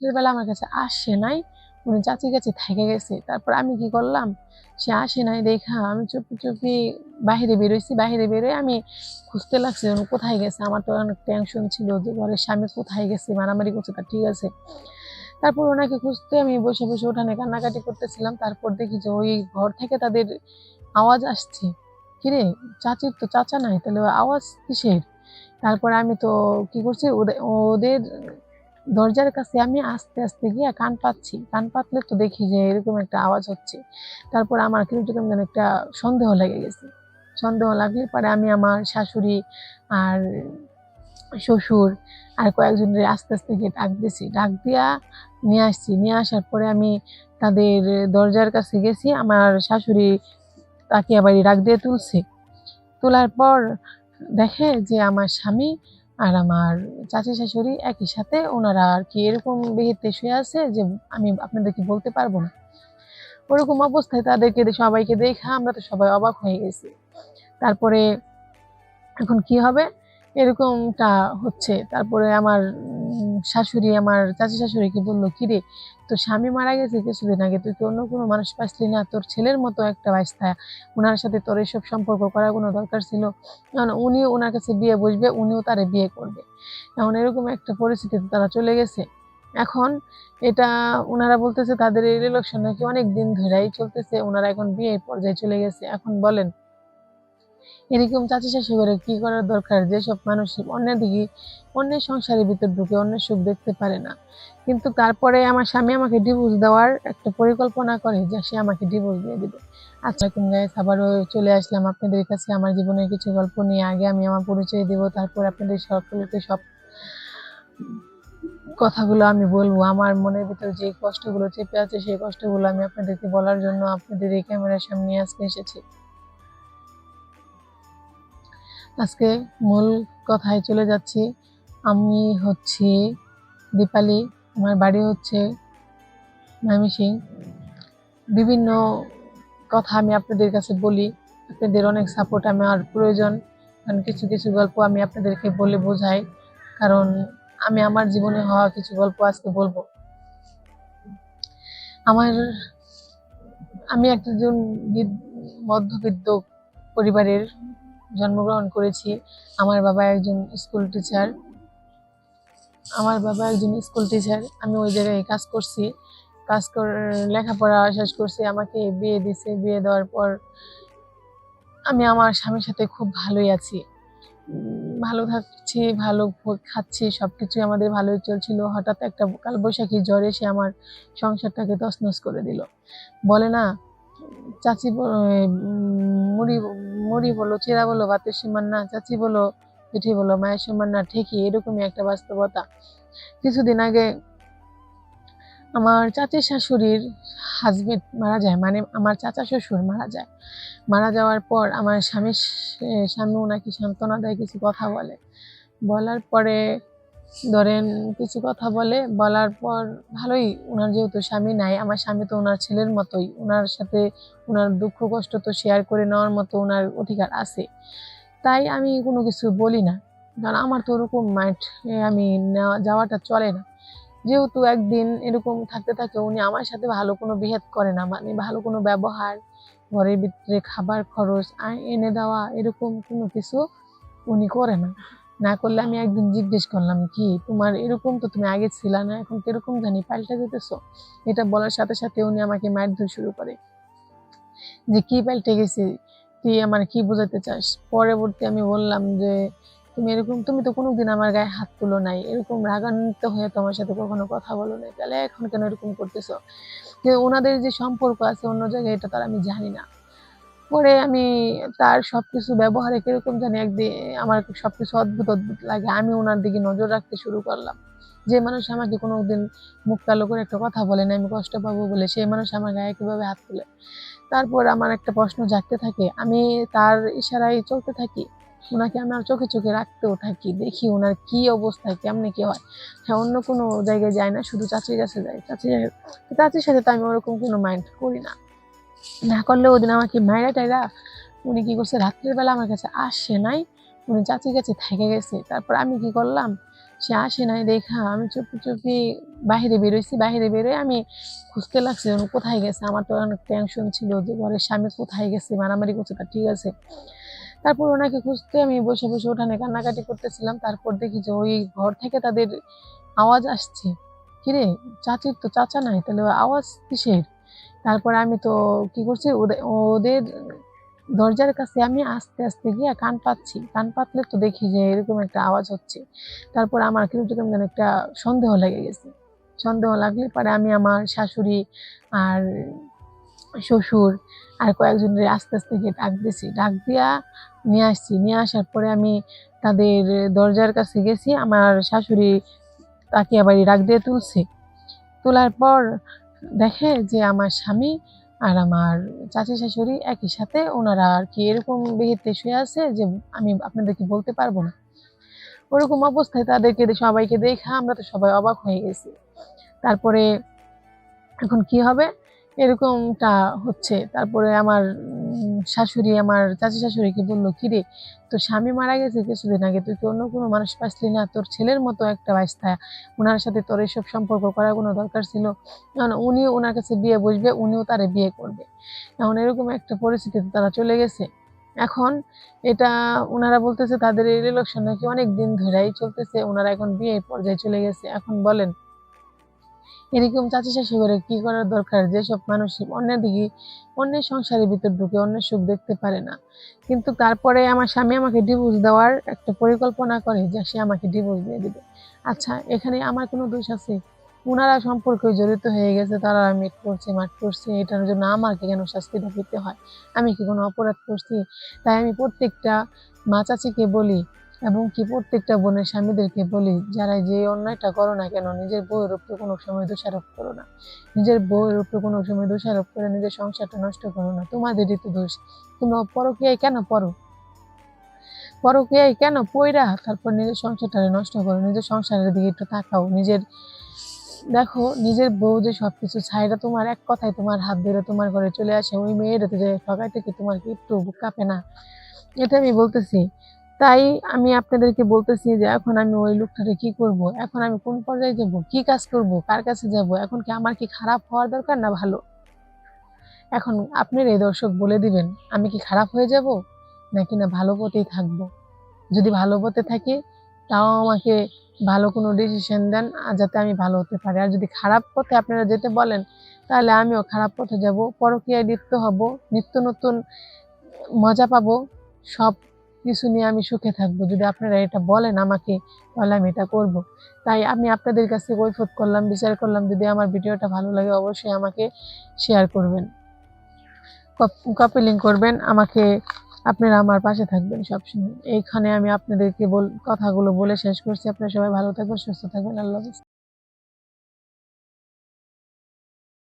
বেলা আমার কাছে আসে নাই, উনি চাচির কাছে থেকে গেছে। তারপর আমি কি করলাম? সে আসে নাই, দেখা আমি চুপি চুপি বাহিরে বেরোইছি বাহিরে বেরোয় আমি খুঁজতে লাগছে উনি কোথায় গেছে। আমার তো অনেক টেনশন ছিল যে ঘরের স্বামী কোথায় গেছে, মারামারি করছে তা ঠিক আছে। তারপর ওনাকে খুঁজতে আমি বসে বসে ওঠানে কান্নাকাটি করতেছিলাম। তারপর দেখি যে ওই ঘর থেকে তাদের আওয়াজ আসছে। কিরে চাচির তো চাচা নাই, তাহলে আওয়াজ কিসের? তারপর আমি তো কি করছি ওদের দরজার কাছে আমি আস্তে আস্তে গিয়ে কান পাচ্ছি কান পাতলে তো দেখি যে এরকম একটা আওয়াজ হচ্ছে। তারপর আমার কিন্তু কেমন যেন একটা সন্দেহ লেগে গেছে। সন্দেহ লাগলে পরে আমি আমার শাশুড়ি আর শ্বশুর আর কয়েকজনের আস্তে আস্তে গিয়ে ডাক দিয়েছি। ডাক দিয়া নিয়ে আসছি। নিয়ে আসার পরে আমি তাদের দরজার কাছে গেছি। আমার শাশুড়ি তাকে আবার ডাক দিয়ে তুলছে। তোলার পর দেখে যে আমার স্বামী আর আমার চাচি শাশুড়ি একই সাথে ওনারা আর কি এরকম বিহিতে শুয়ে আছে যে আমি আপনাদেরকে বলতে পারব না। ওরকম অবস্থায় তাদেরকে সবাইকে দেখা আমরা তো সবাই অবাক হয়ে গেছি। তারপরে এখন কি হবে? এরকমটা হচ্ছে। তারপরে আমার শাশুড়ি, আমার চাচি শাশুড়িকে বলল, কিরে, তোর স্বামী মারা গেছে কিছুদিন আগে, তুই কি অন্য কোনো মানুষ পাইছিলি না? তোর ছেলের মতো একটা বাস্তা ওনার সাথে তোর এসব সম্পর্ক করার কোনো দরকার ছিল? কারণ উনিও ওনার কাছে বিয়ে বসবে, উনিও তারে বিয়ে করবে। এখন এরকম একটা পরিস্থিতিতে তারা চলে গেছে। এখন এটা ওনারা বলতেছে, তাদের এই রিলেশন নাকি অনেক দিন ধরেই চলতেছে। ওনারা এখন বিয়ে পর্যায়ে চলে গেছে। এখন বলেন এরকম চাচি শাশুড়ি কি করার দরকার? যেসব মানুষ অন্যের দিকে অন্যের সংসারের ভিতর ঢুকে অন্যের সুখ দেখতে পারে না। কিন্তু তারপরে আমার স্বামী আমাকে ডিভোর্স দেওয়ার একটা পরিকল্পনা করে যে সে আমাকে ডিভোর্স দিয়ে দিবে। আসসালামাইকুম গাইস আবারও চলে আসলাম আপনাদের কাছে আমার জীবনের কিছু গল্প নিয়ে। আগে আমি আমার পরিচয় দেব, তারপর আপনাদের সকলকে সব কথাগুলো আমি বলব। আমার মনের ভিতর যে কষ্টগুলো চেপে আছে, সেই কষ্টগুলো আমি আপনাদেরকে বলার জন্য আপনাদের এই ক্যামেরার সামনে আজকে এসেছি। আজকে মূল কথায় চলে যাচ্ছি। আমি হচ্ছি দীপালি, আমার বাড়ি হচ্ছে ময়মনসিং বিভিন্ন কথা আমি আপনাদের কাছে বলি, আপনাদের অনেক সাপোর্ট আমার প্রয়োজন। কারণ কিছু কিছু গল্প আমি আপনাদেরকে বলে বোঝাই। কারণ আমি আমার জীবনে হওয়া কিছু গল্প আজকে বলব। আমার, আমি একজন মধ্যবিত্ত পরিবারের জন্মগ্রহণ করেছি। আমার বাবা একজন স্কুল টিচার। আমার বাবা একজন স্কুল টিচার। আমি ওই জায়গায় কাজ করছি। কাজ কর লেখাপড়া শেষ করছি। আমাকে বিয়ে দিছে। বিয়ে দেওয়ার পর আমি আমার স্বামীর সাথে খুব ভালোই আছি। ভালো থাকছি, ভালো খাচ্ছি, সবকিছুই আমাদের ভালোই চলছিল। হঠাৎ একটা কালবৈশাখী জ্বর এসে আমার সংসারটাকে তছনছ করে দিল। বলে না, চাচি মুড়ি মুড়ি বলো চেরা বলো, ভাতের সমান না, চাচি বলো, পিঠি বলো, মায়ের সমান না, ঠিকই এরকমই একটা বাস্তবতা। কিছুদিন আগে আমার চাচি শাশুড়ির হাজবেন্ড মারা যায় মানে আমার চাচা শ্বশুর মারা যায়। মারা যাওয়ার পর আমার স্বামীর স্বামী ওনাকে সান্ত্বনা দেয়, কিছু কথা বলে। বলার পরে ধরেন কিছু কথা বলে, বলার পর ভালোই ওনার যেহেতু স্বামী নাই, আমার স্বামী তো ওনার ছেলের মতোই ওনার সাথে ওনার দুঃখ কষ্ট তো শেয়ার করে নেওয়ার মতো ওনার অধিকার আছে। তাই আমি কোনো কিছু বলি না। কারণ আমার তো ওরকম মাইন্ড আমি যাওয়াটা চলে না। যেহেতু একদিন এরকম থাকতে থাকে, উনি আমার সাথে ভালো কোনো বিহেভ করে না মানে ভালো কোনো ব্যবহার, ঘরের ভিতরে খাবার খরচ এনে দেওয়া, এরকম কোনো কিছু উনি করে না। না করলে আমি একদিন জিজ্ঞেস করলাম, কি তোমার এরকম তো তুমি আগে ছিল না, এখন কীরকম জানি পাল্টে যেতেছো এটা বলার সাথে সাথে উনি আমাকে মারধর শুরু করে যে, কি পাল্টে গেছি? তুই আমার কি বোঝাতে চাস? পরবর্তী আমি বললাম যে, তুমি এরকম, তুমি তো কোনোদিন আমার গায়ে হাত তুলো নাই, এরকম রাগান্বিত হয়ে তোমার সাথে কখনো কথা বলো নাই, তাহলে এখন কেন এরকম করতেছো? যে ওনাদের যে সম্পর্ক আছে অন্য জায়গায়, এটা তার আমি জানি না। পরে আমি তার সবকিছু ব্যবহারে কীরকম জানি একদিন আমার সবকিছু অদ্ভুত অদ্ভুত লাগে। আমি ওনার দিকে নজর রাখতে শুরু করলাম। যে মানুষ আমাকে কোনোদিন মুখ কালো করে একটা কথা বলে না, আমি কষ্ট পাবো বলে সেই মানুষ আমার গায়ে কীভাবে হাত তুলে। তারপর আমার একটা প্রশ্ন জাগতে থাকে, আমি তার ইশারায় চলতে থাকি? ওনাকে আমার চোখে চোখে রাখতেও থাকি, দেখি ওনার কি অবস্থা, কেমনে কি হয়? হ্যাঁ অন্য কোনো জায়গায় যায় না, শুধু চাচির কাছে যায়। চাচির চাচির সাথে তো আমি ওরকম কোনো মাইন্ড করি না। না করলে ওদিন আমাকে মায়েরা টাইরা উনি কি করছে, রাত্রের বেলা আমার কাছে আসে নাই। উনি চাচির কাছে থেকে গেছে। তারপর আমি কি করলাম, সে আসে নাই, দেখা আমি চুপি চুপি বাইরে বেরোইছি। বাইরে বেরোয় আমি খুঁজতে লাগছি যেন কোথায় গেছে। আমার তো অনেক টেনশন ছিল যে ঘরের স্বামী কোথায় গেছে, মারামারি করছে তা ঠিক আছে। তারপর ওনাকে খুঁজতে আমি বসে বসে ওঠানে কান্নাকাটি করতেছিলাম। তারপর দেখি যে ওই ঘর থেকে তাদের আওয়াজ আসছে। কিরে, চাচির তো চাচা নাই, তাহলে আওয়াজ কিসের? তারপরে আমি তো কি করছি? ওদের দরজার কাছে আমি আস্তে আস্তে গিয়ে কান পাচ্ছি কান পাতলে তো দেখি যে এরকম একটা আওয়াজ হচ্ছে। তারপর আমার কিন্তু কেমন যেন একটা সন্দেহ লেগে গেছে। সন্দেহ লাগলে পরে আমি আমার শাশুড়ি আর শ্বশুর আর কয়েকজনের আস্তে আস্তে গিয়ে ডাক দিয়েছি। ডাক দিয়া নিয়ে আসছি। নিয়ে আসার পরে আমি তাদের দরজার কাছে গেছি। আমার শাশুড়ি তাকে আবার ডাক দিয়ে তুলছে। তোলার পর দেখে যে আমার স্বামী আর আমার চাচি শাশুড়ি একই সাথে ওনারা আর কি এরকম বিহিতে শুয়ে আছে যে আমি আপনাদেরকে বলতে পারব না। ওরকম অবস্থায় তাদেরকে সবাইকে দেখা আমরা তো সবাই অবাক হয়ে গেছি। তারপরে এখন কি হবে? এরকমটা হচ্ছে। তারপরে আমার শাশুড়ি, আমার চাচি শাশুড়িকে বলল, কিরে, তোর স্বামী মারা গেছে কিছুদিন আগে, তুই কি অন্য কোনো মানুষ পাইছিলি না? তোর ছেলের মতো একটা বাস্তা ওনার সাথে তোর এইসব সম্পর্ক করার কোনো দরকার ছিল? কারণ উনিও ওনার কাছে বিয়ে বসবে, উনিও তারে বিয়ে করবে। এখন এরকম একটা পরিস্থিতিতে তারা চলে গেছে। এখন এটা ওনারা বলতেছে, তাদের এই রিলেশন নাকি অনেক দিন ধরেই চলতেছে। ওনারা এখন বিয়ে পর্যায়ে চলে গেছে। এখন বলেন এরকম চাচি শাশুড়ি কি করার দরকার? যেসব মানুষ অন্যের দিকে অন্যের সংসারের ভিতর ঢুকে অন্যের সুখ দেখতে পারে না। কিন্তু তারপরে আমার স্বামী আমাকে ডিভোর্স দেওয়ার একটা পরিকল্পনা করে যে সে আমাকে ডিভোর্স দিয়ে দিবে। আচ্ছা এখানে আমার কোনো দোষ আছে? ওনারা সম্পর্কে জড়িত হয়ে গেছে, তারা মিট করছে, মাঠ করছে, এটার জন্য আমাকে কেন শাস্তিটা পেতে হয়? আমি কি কোনো অপরাধ করছি? তাই আমি প্রত্যেকটা মা চাচিকে বলি এবং কি প্রত্যেকটা বোনের স্বামীদেরকে বলি যারা যে অন্যায়টা করো না কেন, নিজের বউয়ের উপরে কোনো সময় দোষারোপ করো না। নিজের বউয়ের উপরে কোনো সময় দোষারোপ করে নিজের সংসারটা নষ্ট করো না। তোমাদেরই তো দোষ তোমরা পরকীয়ায় কেন পড়ো? পরকীয়ায় কেন পইরা তারপর নিজের সংসারটা নষ্ট করো? নিজের সংসারের দিকে একটু তাকাও। নিজের, দেখো, নিজের বউ যে সবকিছু ছাইরা তোমার এক কথায় তোমার হাত ধরে তোমার ঘরে চলে আসে, ওই মেয়ের যে ঠকাই থেকে তোমার কি একটু কাঁপে না? এটা আমি বলতেছি। তাই আমি আপনাদেরকে বলতেছি যে এখন আমি ওই লোকটারে কি করব? এখন আমি কোন পর্যায়ে যাব? কি কাজ করব? কার কাছে যাব? এখন কি আমার কি খারাপ হওয়ার দরকার না ভালো? এখন আপনার এই দর্শক বলে দিবেন, আমি কি খারাপ হয়ে যাব? নাকি না ভালো পথেই থাকব? যদি ভালো পথে থাকি, তাও আমাকে ভালো কোনো ডিসিশন দেন যাতে আমি ভালো হতে পারি। আর যদি খারাপ পথে আপনারা যেতে বলেন, তাহলে আমিও খারাপ পথে যাব। পরকীয়ায় লিপ্ত হব, নিত্য নতুন মজা পাবো, সব কিছু নিয়ে আমি সুখে থাকব। যদি আপনারা এটা বলেন আমাকে, তাহলে আমি এটা করব। তাই আমি আপনাদের কাছে কৈফত করলাম, বিচার করলাম। যদি আমার ভিডিওটা ভালো লাগে, অবশ্যই আমাকে শেয়ার করবেন। কপিলিং করবেন। আমাকে, আপনারা আমার পাশে থাকবেন সবসময়। এইখানে আমি আপনাদেরকে বল, কথাগুলো বলে শেষ করছি। আপনারা সবাই ভালো থাকবেন, সুস্থ থাকবেন। আল্লাহ